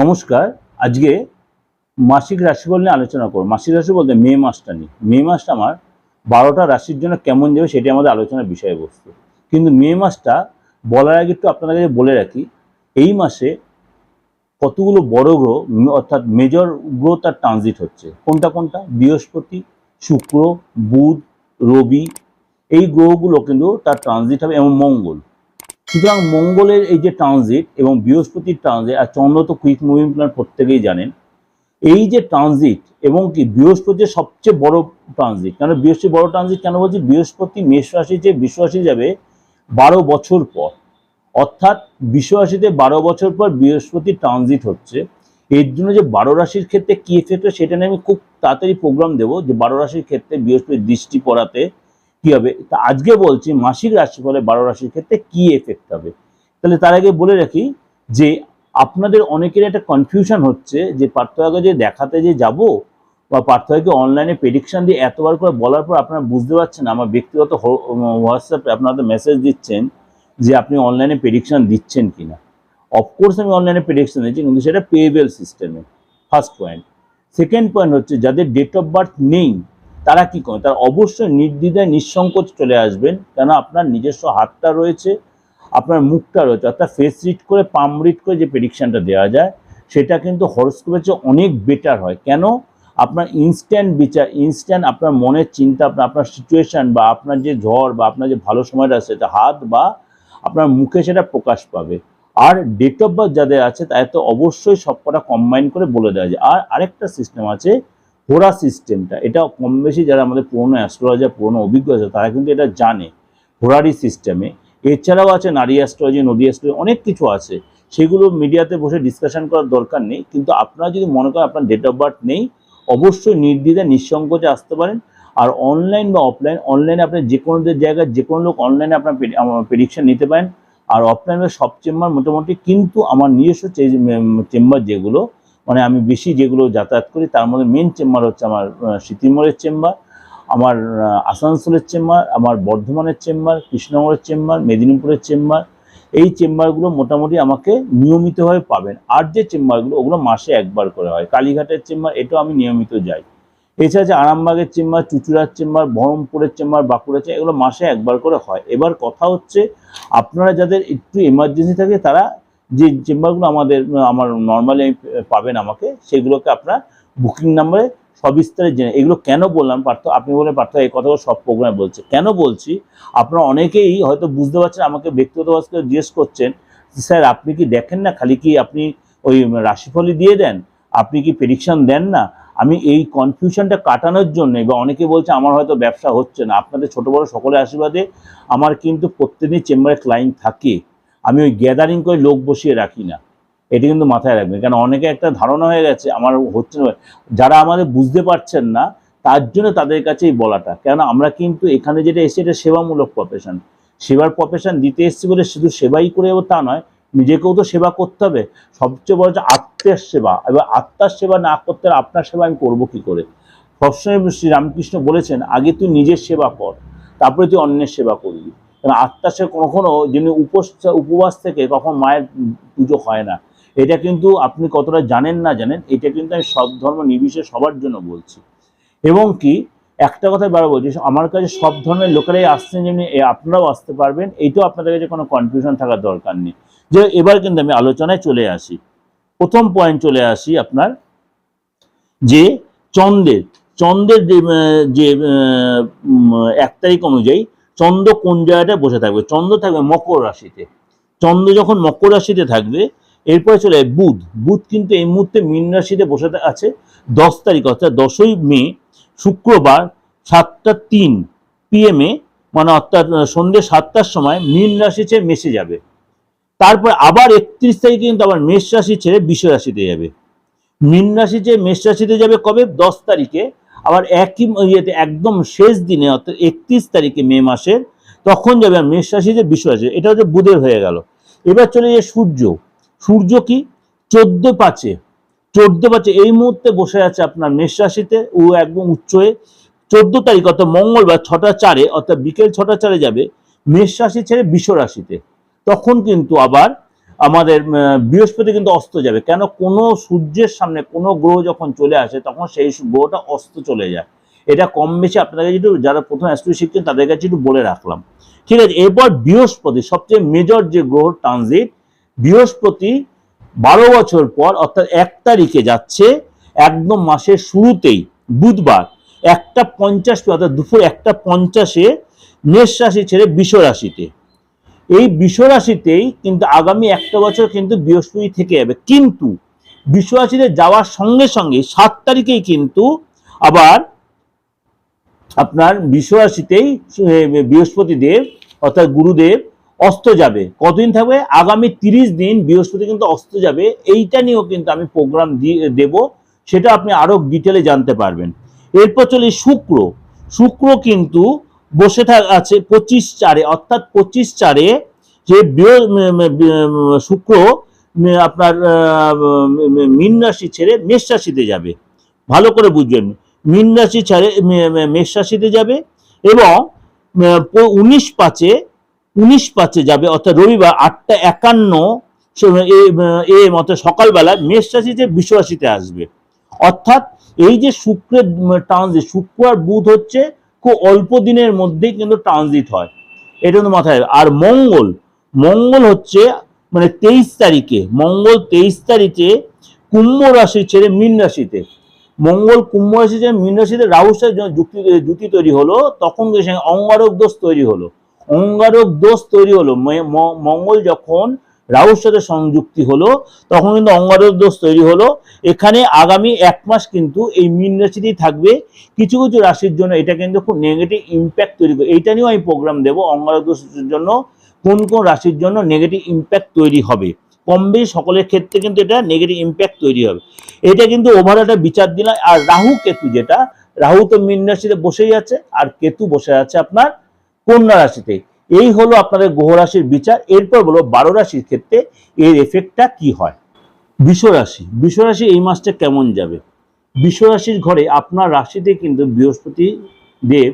নমস্কার, আজকে মাসিক রাশিফল নিয়ে আলোচনা করব। মাসিক রাশি বলতে মে মাসটা নিয়ে। মে মাসটা আমার বারোটা রাশির জন্য কেমন যাবে সেটি আমাদের আলোচনার বিষয়বস্তু। কিন্তু মে মাসটা বলার আগে একটু আপনাদের কাছে বলে রাখি, এই মাসে কতগুলো বড় গ্রহ অর্থাৎ মেজর গ্রহ তার ট্রানজিট হচ্ছে। কোনটা কোনটা? বৃহস্পতি, শুক্র, বুধ, রবি, এই গ্রহগুলো কিন্তু তার ট্রানজিট হবে এবং মঙ্গল। সুতরাং মঙ্গলের এই যে ট্রানজিট এবং বৃহস্পতির ট্রানজিট আর চন্দ্র তো কুইক মুভিং প্ল্যান প্রত্যেকেই জানেন, এই যে ট্রানজিট এবং কি বৃহস্পতির সবচেয়ে বড় ট্রানজিট কেন বৃহস্পতি বড় ট্রানজিট কেন বলছি? বৃহস্পতি মেষ রাশি যে বিশ্ব রাশি যাবে বারো বছর পর। অর্থাৎ বিশ্ব রাশিতে বারো বছর পর বৃহস্পতি ট্রানজিট হচ্ছে। এর জন্য যে বারো রাশির ক্ষেত্রে কি এফেক্ট সেটা নিয়ে আমি খুব তাড়াতাড়ি প্রোগ্রাম দেবো যে বারো রাশির ক্ষেত্রে বৃহস্পতির দৃষ্টি পড়াতে কি হবে? তা আজকে বলছি মাসিক রাশিফলে বারো রাশির ক্ষেত্রে কি এফেক্ট হবে? তাহলে তার আগে বলে রাখি যে আপনাদের অনেকের একটা কনফিউশন হচ্ছে যে পার্থক্য যে দেখাতে যে যাব বা পার্থক্যকে অনলাইনে প্রেডিকশন দিয়ে এতবার করে বলার পর আপনারা বুঝতে পারছেন আমার ব্যক্তিগত হোয়াটসঅ্যাপে আপনারা মেসেজ দিচ্ছেন যে আপনি অনলাইনে প্রেডিকশন দিচ্ছেন কিনা। অফকোর্স আমি অনলাইনে প্রেডিকশন দিচ্ছি কিন্তু সেটা পেয়েবেল সিস্টেমে ফার্স্ট পয়েন্ট সেকেন্ড পয়েন্ট হচ্ছে যাদের ডেট অফ বার্থ নেই তারা কি করে? তারা অবশ্যই নির্দ্বিধায়, নিঃসংকোচ চলে আসবেন। কেন? আপনার নিজস্ব হাতটা রয়েছে, আপনার মুখটা রয়েছে, অর্থাৎ ফেস রিড করে পাম রিড করে যে প্রেডিকশানটা দেওয়া যায়, সেটা কিন্তু হরস্কোপের চেয়ে অনেক বেটার হয়। কেন? আপনার ইনস্ট্যান্ট বিচার ইনস্ট্যান্ট আপনার মনের চিন্তা, আপনার আপনার সিচুয়েশন বা আপনার যে ঝড় বা আপনার যে ভালো সময়টা সেটা হাত বা আপনার মুখে সেটা প্রকাশ পাবে। আর ডেট অফ বার্থ যাদের আছে, তাদের তো অবশ্যই সবকটা কম্বাইন করে বলে দেওয়া যায়। আর আরেকটা সিস্টেম আছে হোরা সিস্টেমটা, এটা কম বেশি যারা আমাদের পুরনো অ্যাস্ট্রোলজার পুরনো অভিজ্ঞ আছে, তারা কিন্তু এটা জানে হোরারি সিস্টেমে। এছাড়াও আছে নারী অ্যাস্ট্রোলজি নদী অ্যাস্ট্রোলজি অনেক কিছু আছে। সেগুলো মিডিয়াতে বসে ডিসকাশন করার দরকার নেই, কিন্তু আপনারা যদি মনে করেন আপনার ডেট অফ বার্থ নেই, অবশ্যই নির্দ্বিধায় নিঃসংকোচে আসতে পারেন। আর অনলাইন বা অফলাইন অনলাইনে আপনি যে কোনো জায়গায় যে কোনো লোক অনলাইনে আপনার প্রেডিকশন নিতে পারেন। আর অফলাইনে সব চেম্বার মোটামুটি কিন্তু আমার নিজস্ব চেম্বার যেগুলো মানে আমি বেশি যেগুলো যাতায়াত করি, তার মধ্যে মেন চেম্বার হচ্ছে আমার সিতিমোড়ের চেম্বার আমার আসানসোলের চেম্বার আমার বর্ধমানের চেম্বার কৃষ্ণনগরের চেম্বার মেদিনীপুরের চেম্বার এই চেম্বারগুলো মোটামুটি আমাকে নিয়মিতভাবে পাবেন। আর যে চেম্বারগুলো ওগুলো মাসে একবার করে হয়। কালীঘাটের চেম্বার এটাও আমি নিয়মিত যাই। এছাড়া যে আরামবাগের চেম্বার চুচুড়ার চেম্বার বহরমপুরের চেম্বার বাঁকুড়ার চেম্বার এগুলো মাসে একবার করে হয়। এবার কথা হচ্ছে, আপনারা যাদের একটু এমার্জেন্সি থাকে, তারা যে চেম্বারগুলো আমাদের, আমার নর্মালি পাবেন আমাকে, সেগুলোকে আপনার বুকিং নাম্বারে সবিস্তারে জেনে, এগুলো কেন বললাম পার্থ, আপনি বলে পার্থ এই কথাগুলো সব প্রোগ্রামে বলছে। কেন বলছি? আপনারা অনেকেই হয়তো বুঝতে পারছেন, আমাকে ব্যক্তিগতভাবে জিজ্ঞেস করছেন স্যার, আপনি কি দেখেন না? খালি কি আপনি ওই রাশিফলই দিয়ে দেন? আপনি কি প্রেডিকশন দেন না? আমি এই কনফিউশনটা কাটানোর জন্য, বা অনেকে বলছে আমার হয়তো ব্যবসা হচ্ছে না। আপনাদের ছোট বড় সকলের আশীর্বাদে আমার কিন্তু প্রত্যেকদিন চেম্বারে ক্লায়েন্ট থাকে। আমি ওই গ্যাদারিং করে লোক বসিয়ে রাখি না। এটা কিন্তু মাথায় রাখবেন। কারণ অনেকে একটা ধারণা হয়ে গেছে, আমার হচ্ছে না। যারা আমাদের বুঝতে পারছেন না, তার জন্য তাদের কাছেই বলাটা। কেন আমরা কিন্তু এখানে যেটা এসে এটা সেবামূলক প্রফেশন সেবার প্রফেশন দিতে এসেছি বলে শুধু সেবাই করে তা নয়, নিজেকেও তো সেবা করতে হবে। সবচেয়ে বড় হচ্ছে আত্মের সেবা। এবার আত্মার সেবা না করতে আপনার সেবা আমি করব কী করে? সবসময় শ্রী রামকৃষ্ণ বলেছেন, আগে তুই নিজের সেবা কর, তারপরে তুই অন্যের সেবা করবি। কারণ আত্মার সেবা কখনো যিনি উপোস, উপবাস থেকে কখন মায়ের পুজো হয় না। এটা কিন্তু আপনি কতটা জানেন না জানেন, এটা কিন্তু আমি সব ধর্ম নির্বিশেষে সবার জন্য বলছি। এবং কি, একটা কথা বারো বলছি, আমার কাছে সব ধরনের লোকেরাই আসছেন যেমনি আপনারাও আসতে পারবেন এইটাও আপনাদের কাছে কোনো কনফিউশন থাকার দরকার নেই। যে এবার কিন্তু আমি আলোচনায় চলে আসি। প্রথম পয়েন্ট চলে আসি আপনার, যে চন্দ্রের চন্দ্রের যে এক তারিখ অনুযায়ী চন্দ্র কোন জায়গাটায় বসে থাকবে? চন্দ্র থাকবে মকর রাশিতে। চন্দ্র যখন মকর রাশিতে থাকবে, এরপরে চলে বুধ। বুধ কিন্তু এই মুহূর্তে মীন রাশিতে বসে আছে দশ তারিখ, অর্থাৎ দশই মে, শুক্রবার সাতটা তিন পিএমে মানে অর্থাৎ সন্ধ্যে সাতটার সময় মীন রাশি ছেড়ে মেশে যাবে। তারপর আবার একত্রিশ তারিখে কিন্তু আবার মেষ রাশি ছেড়ে বিষ রাশিতে যাবে। মীন রাশি যে মেষ রাশিতে যাবে কবে? দশ তারিখে আবার একই ইয়েতে একদম শেষ দিনে, অর্থাৎ একত্রিশ তারিখে মে মাসের, তখন যাবে মেষ রাশি যে বিষ রাশি, এটা হচ্ছে বুধের হয়ে গেল। এবার চলে যায় সূর্য। সূর্য কি? চোদ্দ পাঁচে। চোদ্দ পাঁচে এই মুহূর্তে বসে আছে আপনার মেষ রাশিতে, ও একদম উচ্চ হয়ে, চোদ্দ তারিখ অর্থাৎ মঙ্গলবার ছটা চারে, অর্থাৎ বিকেল ছটা চারে যাবে মেষ রাশি ছেড়ে বিষ রাশিতে। তখন কিন্তু আবার আমাদের বৃহস্পতি কিন্তু অস্ত যাবে। কেন? কোনো সূর্যের সামনে কোনো গ্রহ যখন চলে আসে, তখন সেই গ্রহটা অস্ত চলে যায়। এটা কম বেশি আপনাদের কাছে একটু, যারা প্রথম অ্যাস্ট্রো শিখছেন, তাদের কাছে একটু বলে রাখলাম। ঠিক আছে, এরপর বৃহস্পতি, সবচেয়ে মেজর যে গ্রহ ট্রানজিট বৃহস্পতি বারো বছর পর, অর্থাৎ এক তারিখে যাচ্ছে, একদম মাসের শুরুতেই, বুধবার, একটা পঞ্চাশ, অর্থাৎ দুপুর একটা পঞ্চাশে, মেষ রাশি ছেড়ে বিষ রাশিতে। এই বিশ্বরাশিতেই কিন্তু আগামী একটা বছর কিন্তু বৃহস্পতি থেকে যাবে। কিন্তু বিশ্বরাশিতে যাওয়ার সঙ্গে সঙ্গে সাত তারিখেই কিন্তু আবার আপনার বিশ্বরাশিতেই রাশিতেই এ, বৃহস্পতি দেব অর্থাৎ গুরুদেব অস্ত যাবে। কতদিন থাকবে? আগামী তিরিশ দিন বৃহস্পতি কিন্তু অস্ত যাবে। এইটা নিয়েও কিন্তু আমি প্রোগ্রাম দেব সেটা আপনি আরও ডিটেলে জানতে পারবেন। এরপর চলে শুক্র। শুক্র কিন্তু বসে আছে পঁচিশ চারে, অর্থাৎ পঁচিশ চারে যে শুক্র আপনার মীন রাশি ছেড়ে মেষ রাশিতে যাবে। ভালো করে বুঝবেন, মীন রাশি ছেড়ে মেষ রাশিতে যাবে এবং উনিশ পাঁচে উনিশ পাঁচে যাবে, অর্থাৎ রবিবার আটটা একান্ন এ মতো সকালবেলা মেষ রাশিতে বিশ্ব রাশিতে আসবে। অর্থাৎ এই যে শুক্রের ট্রানজিট শুক্র আর বুধ হচ্ছে অল্প দিনের মধ্যেই কিন্তু ট্রানজিট হয়। এটা কিন্তু মাথায় আর মঙ্গল মঙ্গল হচ্ছে মানে তেইশ তারিখে, মঙ্গল তেইশ তারিখে কুম্ভ রাশি ছেড়ে মীন রাশিতে। মঙ্গল কুম্ভ রাশি ছেড়ে মীন রাশিতে রাহুর সাথে যুক্তি জুতি তৈরি হলো, তখন সেখানে অঙ্গারক দোষ তৈরি হলো। অঙ্গারক দোষ তৈরি হলো। মঙ্গল যখন রাহুর সাথে সংযুক্তি হলো, তখন কিন্তু অঙ্গারক দোষ তৈরি হলো। এখানে আগামী এক মাস কিন্তু এই মীন রাশিতেই থাকবে। কিছু কিছু রাশির জন্য এটা কিন্তু খুব নেগেটিভ ইম্প্যাক্ট তৈরি করে। এইটা নিয়েও আমি প্রোগ্রাম দেবো অঙ্গারক দোষের জন্য। কোন কোন রাশির জন্য নেগেটিভ ইম্প্যাক্ট তৈরি হবে। কম বেশি সকলের ক্ষেত্রে কিন্তু এটা নেগেটিভ ইম্প্যাক্ট তৈরি হবে। এটা কিন্তু ওভার একটা বিচার দিলাম আর রাহু কেতু যেটা, রাহু তো মীন রাশিতে বসেই আছে। আর কেতু বসে আছে আপনার কন্যা রাশিতে। এই হলো আপনাদের গ্রহ রাশির বিচার, এরপর বলো বারো রাশির ক্ষেত্রে এর এফেক্টটা কি হয়? বিষ রাশি বিষ রাশি এই মাসটা কেমন যাবে? বিষ রাশির ঘরে আপনার রাশিতে কিন্তু বৃহস্পতি দেব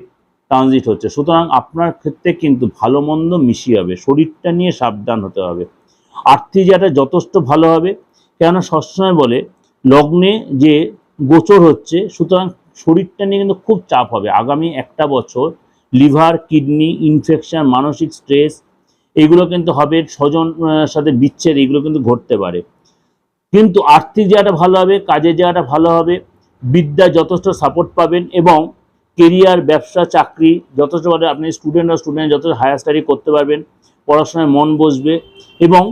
ট্রানজিট হচ্ছে, সুতরাং আপনার ক্ষেত্রে কিন্তু ভালো মন্দ মিশিয়ে হবে, শরীরটা নিয়ে সাবধান হতে হবে। আর্থিক জায়গাটা যথেষ্ট ভালো হবে কেন সবসময় বলে লগ্নে যে গোচর হচ্ছে, সুতরাং শরীরটা নিয়ে কিন্তু খুব চাপ হবে। আগামী একটা বছর লিভার, কিডনি, ইনফেকশন, মানসিক স্ট্রেস, এগুলো কিন্তু হবে স্বজন সাথে বিচ্ছেদ, এগুলো কিন্তু ঘটতে পারে। কিন্তু আর্থিক জায়গাটা ভালো হবে, কাজের জায়গাটা ভালো হবে, বিদ্যা যথেষ্ট সাপোর্ট পাবেন এবং কেরিয়ার ব্যবসা, চাকরি যথেষ্টভাবে আপনি স্টুডেন্ট বা স্টুডেন্ট যথেষ্ট হায়ার স্টাডি করতে পারবেন, পড়াশোনায় মন বসবে এবং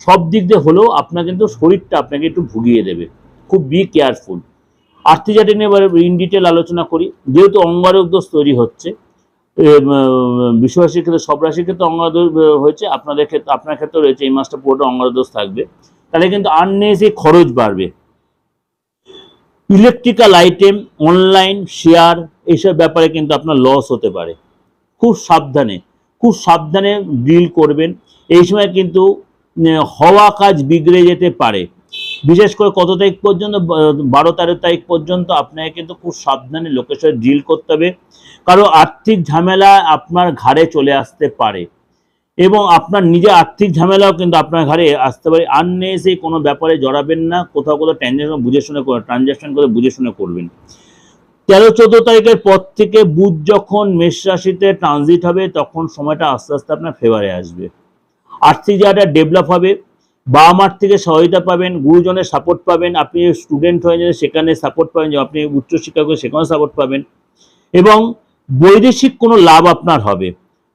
সব দিক দিয়ে হলেও আপনার কিন্তু শরীরটা আপনাকে একটু ভুগিয়ে দেবে। খুব বি কেয়ারফুল আর্থিক জাতি নিয়ে ইন ডিটেল আলোচনা করি। যেহেতু অঙ্গারক দোষ তৈরি হচ্ছে বিশ্বরাশির ক্ষেত্রে, সব রাশির ক্ষেত্রে অঙ্গারদোষ হয়েছে। আপনাদের ক্ষেত্রে, আপনার ক্ষেত্রে রয়েছে, এই মাসটা পুরোটা অঙ্গারদোষ থাকবে। তাহলে কিন্তু আননেসে খরচ বাড়বে। ইলেকট্রিক্যাল আইটেম অনলাইন শেয়ার এইসব ব্যাপারে কিন্তু আপনার লস হতে পারে। খুব সাবধানে খুব সাবধানে ডিল করবেন। এই সময় কিন্তু হওয়া কাজ বিগড়ে যেতে পারে। বিশেষ করে কত তারিখ পর্যন্ত বারো, তেরো তারিখ পর্যন্ত আপনাকে কিন্তু খুব সাবধানে লোকের সাথে ডিল করতে হবে। কারও আর্থিক ঝামেলা আপনার ঘাড়ে চলে আসতে পারে এবং আপনার নিজের আর্থিক ঝামেলাও কিন্তু আপনার ঘাড়ে আসতে পারে। আননেসে কোনো ব্যাপারে জড়াবেন না, কোথাও কোথাও ট্রানজ্যাকশন বুঝে শুনে ট্রানজ্যাকশন করে বুঝে শুনে করবেন। তেরো, চোদ্দ তারিখের পর থেকে বুধ যখন মেষ রাশিতে ট্রানজিট হবে, তখন সময়টা আস্তে আস্তে আপনার ফেভারে আসবে। আর্থিক জায়গাটা ডেভেলপ হবে। বাবা মার থেকে সহায়তা পাবেন, গুরুজনের সাপোর্ট পাবেন, আপনি স্টুডেন্ট হয়ে সেখানে সাপোর্ট পাবেন যে আপনি উচ্চশিক্ষা করে সেখানে সাপোর্ট পাবেন। এবং বৈদেশিক কোনো লাভ আপনার হবে।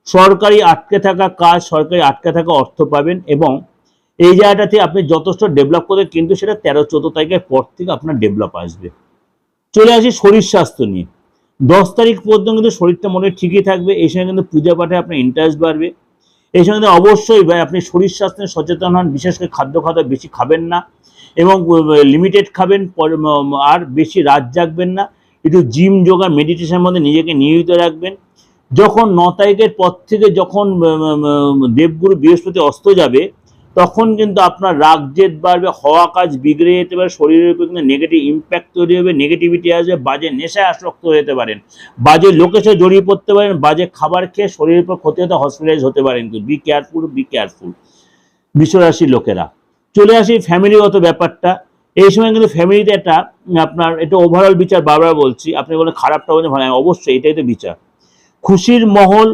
সরকারি আটকে থাকা কাজ, সরকারি আটকে থাকা অর্থ পাবেন এবং এই জায়গাটাতে আপনি যথেষ্ট ডেভেলপ করে কিন্তু সেটা তেরো, চোদ্দ তারিখের পর থেকে আপনার ডেভেলপ আসবে। চলে আসি শরীর স্বাস্থ্য নিয়ে। দশ তারিখ পর্যন্ত কিন্তু শরীরটা মনে ঠিকই থাকবে, এই সময় কিন্তু পূজা পাঠে আপনার ইন্টারেস্ট বাড়বে। এই সঙ্গে অবশ্যই আপনি শরীর স্বাস্থ্য সচেতন হন, বিশেষ করে খাদ্য খাদ্য বেশি খাবেন না এবং লিমিটেড খাবেন আর বেশি রাত জাগবেন না। একটু জিম যোগা মেডিটেশনের মধ্যে নিজেকে নিয়োজিত রাখবেন। যখন ন তারিখের পর থেকে যখন দেবগুরু বৃহস্পতি অস্ত যাবে তখন কিন্তু আপনার রাগ জেদ বাড়বে হওয়া কাজ বিগড়ে যেতে পারে শরীরের উপর কিন্তু নেগেটিভ ইম্প্যাক্ট তৈরি হবে নেগেটিভিটি আসবে বাজে নেশায় আসক্ত যেতে পারেন। বাজে সাথে জড়িয়ে পড়তে পারেন বাজে খাবার খেয়ে শরীরের উপর ক্ষতি হতে হসপিটালাইজ হতে পারেন কিন্তু। বি কেয়ারফুল বি কেয়ারফুল বিশ্বরাশির লোকেরা। চলে আসি ফ্যামিলিগত ব্যাপারটা। এই সময় কিন্তু ফ্যামিলিতে একটা আপনার এটা ওভারঅল বিচার বারবার বলছি। আপনি বলেন খারাপটা বলছেন ভালো হ্যাঁ, অবশ্যই এটাই তো বিচার। খুশির মহল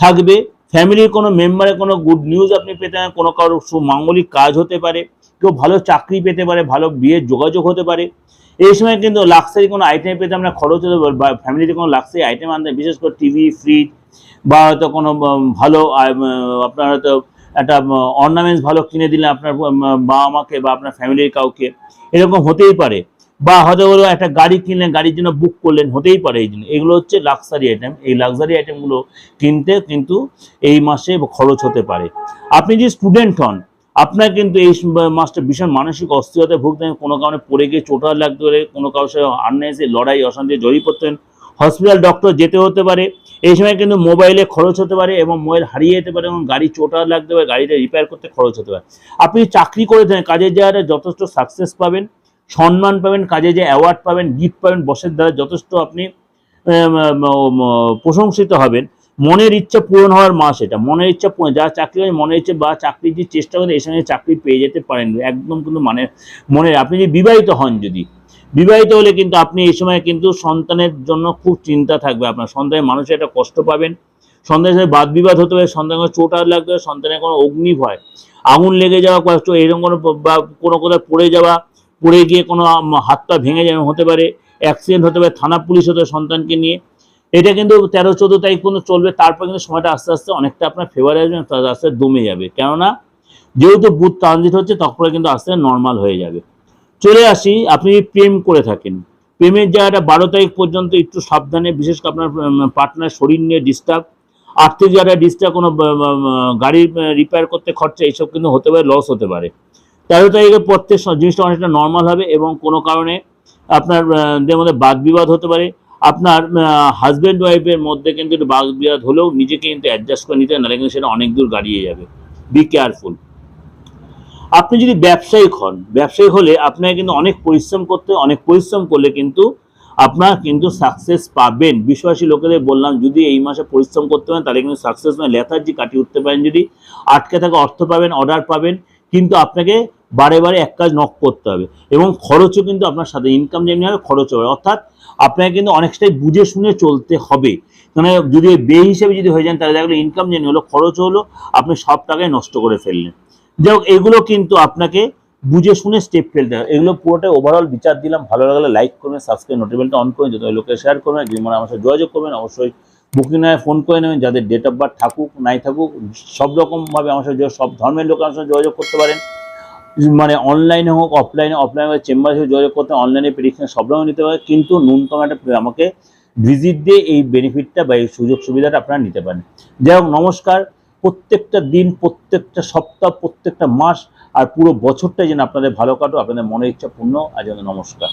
থাকবে ফ্যামিলির কোনো মেম্বারের কোনো গুড নিউজ আপনি পেতে পারেন, কোনো কারোর সুমাঙ্গলিক কাজ হতে পারে, কেউ ভালো চাকরি পেতে পারে, ভালো বিয়ের যোগাযোগ হতে পারে। এই সময় কিন্তু লাক্সারি কোনো আইটেম পেতে আমরা খরচ হতে পারে, বা ফ্যামিলিতে কোনো লাক্সারি আইটেম আনতে বিশেষ করে টিভি ফ্রিজ বা হয়তো কোনো ভালো আপনার হয়তো একটা অর্নামেন্টস ভালো কিনে দিলেন আপনার বাবা মাকে বা আপনার ফ্যামিলির কাউকে, এরকম হতেই পারে। বা হয়তো হলো একটা গাড়ি কিনলেন, গাড়ির জন্য বুক করলেন, হতেই পারে এই জন্য এগুলো হচ্ছে লাক্সারি আইটেম এই লাক্সারি আইটেমগুলো কিনতে কিন্তু এই মাসে খরচ হতে পারে। আপনি যে স্টুডেন্ট হন, আপনার কিন্তু এই মাসটা ভীষণ মানসিক অস্থিরতায় ভুগতেন, কোনো কারণে পড়ে গিয়ে চোটা লাগতে পারে, কোনো সাথে আননেসে লড়াই অশান্তি জড়িয়ে পড়তেন। হসপিটাল ডক্টর যেতে হতে পারে। এই সময় কিন্তু মোবাইলে খরচ হতে পারে এবং মোবাইল হারিয়ে যেতে পারে এবং গাড়ি চোটা লাগতে পারে, গাড়িটা রিপেয়ার করতে খরচ হতে পারে। আপনি চাকরি করে থাকেন, কাজের জায়গাটা যথেষ্ট সাকসেস পাবেন। সম্মান পাবেন, কাজে যে অ্যাওয়ার্ড পাবেন গিফট পাবেন, বসের দ্বারা যথেষ্ট আপনি প্রশংসিত হবেন। মনের ইচ্ছা পূরণ হওয়ার মাস এটা। মনের ইচ্ছা যারা চাকরি হয় মনের ইচ্ছা বা চাকরির যে চেষ্টা করেন এই সময় চাকরি পেয়ে যেতে পারেন। একদম কিন্তু মানে মনে, আপনি যদি বিবাহিত হন যদি, বিবাহিত হলে কিন্তু আপনি এই সময় কিন্তু সন্তানের জন্য খুব চিন্তা থাকবে আপনার। সন্তানের মানুষের একটা কষ্ট পাবেন। সন্তানের সাথে বাদ বিবাদ হতে পারে, সন্তানের চোট আঘাত লাগতে সন্তানের কোনো অগ্নি ভয় আগুন লেগে যাওয়া চো- এরকম কোনো বা কোনো কোথাও পড়ে যাওয়া পড়ে গিয়ে কোনো আম, হাত পা ভেঙে যাওয়া হতে পারে অ্যাক্সিডেন্ট হতে পারে থানা পুলিশ হতে সন্তানকে নিয়ে। এটা কিন্তু তেরো চোদ্দ তারিখ পর্যন্ত চলবে তারপর কিন্তু সময়টা আস্তে আস্তে অনেকটা আপনার ফেভারে আসবে আস্তে আস্তে দমে যাবে। কেননা যেহেতু বুথ ট্রানজিট হচ্ছে তখন কিন্তু আস্তে নর্মাল হয়ে যাবে। চলে আসি আপনি প্রেম করে থাকেন। প্রেমের জায়গাটা বারো তারিখ পর্যন্ত একটু সাবধানে বিশেষ করে আপনার পার্টনার শরীর নিয়ে ডিস্টার্ব আর্থিক জায়গায় ডিস্টার্ব কোনো গাড়ি রিপেয়ার করতে খরচা এইসব কিন্তু হতে পারে লস হতে পারে। তেরো তারিখের প্রত্যেক স- জিনিসটা অনেকটা নর্মাল হবে এবং কোনো কারণে আপনার মধ্যে বাদ বিবাদ হতে পারে। আপনার হাজব্যান্ড ওয়াইফের মধ্যে কিন্তু একটু বাদ বিবাদ হলেও নিজেকে কিন্তু অ্যাডজাস্ট করে নিতে নাহলে কিন্তু সেটা অনেক দূর গাড়িয়ে যাবে। বি কেয়ারফুল আপনি যদি ব্যবসায়িক হন ব্যবসায়ী হলে আপনাকে কিন্তু অনেক পরিশ্রম করতে, অনেক পরিশ্রম করলে কিন্তু আপনার কিন্তু সাকসেস পাবেন। বিশ্বাসী লোকেদের বললাম, যদি এই মাসে পরিশ্রম করতে পারেন তাহলে কিন্তু সাকসেস মানে লেথার্জি কাটিয়ে উঠতে পারেন যদি। আটকে থাকা অর্থ পাবেন অর্ডার পাবেন। কিন্তু আপনাকে বারে বারে এক কাজ নক করতে হবে এবং খরচও কিন্তু আপনার সাথে ইনকাম যেমনি হবে খরচ হবে। অর্থাৎ আপনাকে কিন্তু অনেকটাই বুঝে শুনে চলতে হবে। মানে যদি বে হিসেবে যদি হয়ে যান, তাহলে দেখলে ইনকাম যেমনি হলো খরচ হলো, আপনি সব টাকায় নষ্ট করে ফেললেন। যাই এগুলো কিন্তু আপনাকে বুঝে শুনে স্টেপ ফেলতে হবে। এগুলো পুরোটাই ওভারঅল বিচার দিলাম। ভালো লাগলে লাইক করবেন সাবস্ক্রাইব নোটিফিকেশনটা অন করবেন। যত লোকে শেয়ার করবেন, যদি মনে আমার সাথে যোগাযোগ করবেন, অবশ্যই বুকিং নয় ফোন করে নেবেন, যাদের ডেট অফ বার্থ থাকুক, নাই থাকুক, সব রকমভাবে আমার সাথে সব ধর্মের লোক আমার সাথে যোগাযোগ করতে পারেন। মানে অনলাইনে হোক অফলাইনে অফলাইনে চেম্বারে যোগাযোগ করতে অনলাইনে প্রেডিকশন সব রকম নিতে পারে কিন্তু ন্যূনতম একটা আমাকে ভিজিট দিয়ে এই বেনিফিটটা বা এই সুযোগ সুবিধাটা আপনারা নিতে পারেন। যাই হোক, নমস্কার। প্রত্যেকটা দিন, প্রত্যেকটা সপ্তাহ, প্রত্যেকটা মাস আর পুরো বছরটাই যেন আপনাদের ভালো কাটো আপনাদের মনের ইচ্ছা পূর্ণ। আর যেন নমস্কার।